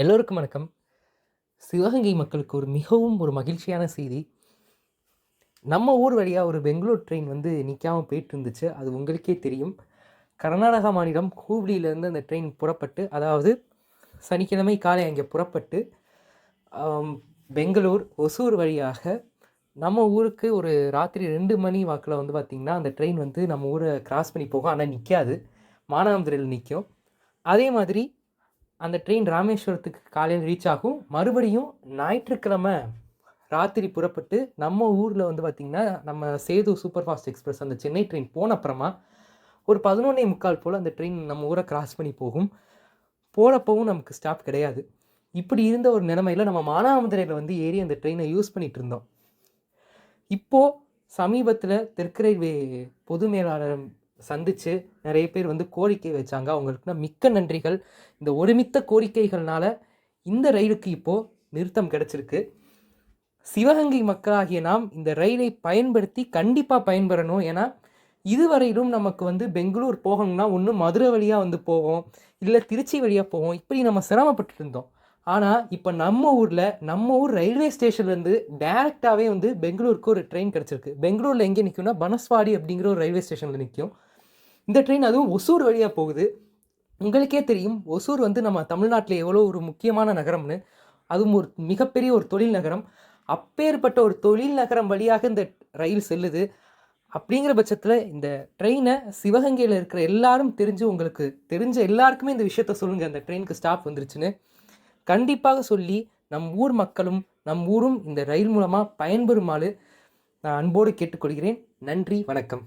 எல்லோருக்கும் வணக்கம். சிவகங்கை மக்களுக்கு ஒரு மிகவும் ஒரு மகிழ்ச்சியான செய்தி. நம்ம ஊர் வழியாக ஒரு பெங்களூர் ட்ரெயின் வந்து நிற்காம போயிட்டு இருந்துச்சு அது உங்களுக்கே தெரியும். கர்நாடகா மாநிலம் ஹூப்ளியிலேருந்து அந்த ட்ரெயின் புறப்பட்டு அதாவது சனிக்கிழமை காலை அங்கே புறப்பட்டு பெங்களூர் ஒசூர் வழியாக நம்ம ஊருக்கு ஒரு ராத்திரி ரெண்டு மணி வாக்கில் வந்து பார்த்திங்கன்னா அந்த ட்ரெயின் வந்து நம்ம ஊரை கிராஸ் பண்ணி போகும். ஆனால் நிற்காது மானாமதுரையில் நிற்கும் அதே மாதிரி அந்த ட்ரெயின் ராமேஸ்வரத்துக்கு காலையில் ரீச் ஆகும். மறுபடியும் ஞாயிற்றுக்கிழமை ராத்திரி புறப்பட்டு நம்ம ஊரில் வந்து பார்த்திங்கன்னா நம்ம சேது சூப்பர் ஃபாஸ்ட் எக்ஸ்பிரஸ் அந்த சென்னை ட்ரெயின் போன அப்புறமா ஒரு பதினொன்னே முக்கால் போல் அந்த ட்ரெயின் நம்ம ஊரை கிராஸ் பண்ணி போகும். போகிறப்பவும் நமக்கு ஸ்டாப் கிடையாது. இப்படி இருந்த ஒரு நிலைமையில் நம்ம மானாமதுரையில் வந்து ஏறி அந்த ட்ரெயினை யூஸ் பண்ணிகிட்டு இருந்தோம். இப்போது சமீபத்தில் தெற்கு ரயில்வே பொது மேலாளர் சந்தித்து நிறைய பேர் வந்து கோரிக்கை வச்சாங்க. அவங்களுக்குனா மிக்க நன்றிகள். இந்த ஒருமித்த கோரிக்கைகள்னால இந்த ரயிலுக்கு இப்போது நிறுத்தம் கிடச்சிருக்கு. சிவகங்கை மக்களாகிய நாம் இந்த ரயிலை பயன்படுத்தி கண்டிப்பாக பயன்பெறணும். ஏன்னா இதுவரையிலும் நமக்கு வந்து பெங்களூர் போகணும்னா ஒன்று மதுரை வழியாக வந்து போவோம். இல்லை திருச்சி வழியாக போவோம். இப்படி நம்ம சிரமப்பட்டு இருந்தோம். ஆனால் இப்போ நம்ம ஊரில் நம்ம ஊர் ரயில்வே ஸ்டேஷன்லேருந்து டேரெக்டாகவே வந்து பெங்களூருக்கு ஒரு ட்ரெயின் கிடச்சிருக்கு. பெங்களூரில் எங்கே நிற்கும்னா பனஸ்வாடி அப்படிங்கிற ஒரு ரயில்வே ஸ்டேஷனில் நிற்கும் இந்த ட்ரெயின் அதுவும் ஒசூர் வழியாக போகுது. உங்களுக்கே தெரியும் ஒசூர் வந்து நம்ம தமிழ்நாட்டில் எவ்வளோ ஒரு முக்கியமான நகரம்னு. அதுவும் ஒரு மிகப்பெரிய ஒரு தொழில் நகரம். அப்பேற்பட்ட ஒரு தொழில் நகரம் வழியாக இந்த ரயில் செல்லுது. அப்படிங்கிற பட்சத்தில் இந்த ட்ரெயினை சிவகங்கையில் இருக்கிற எல்லாரும் தெரிஞ்சு உங்களுக்கு தெரிஞ்ச எல்லாருக்குமே இந்த விஷயத்த சொல்லுங்கள் அந்த ட்ரெயினுக்கு ஸ்டாப் வந்துருச்சுன்னு. கண்டிப்பாக சொல்லி நம் ஊர் மக்களும் நம் ஊரும் இந்த ரயில் மூலமாக பயன்பெறுமாறு நான் அன்போடு கேட்டுக்கொள்கிறேன். நன்றி வணக்கம்.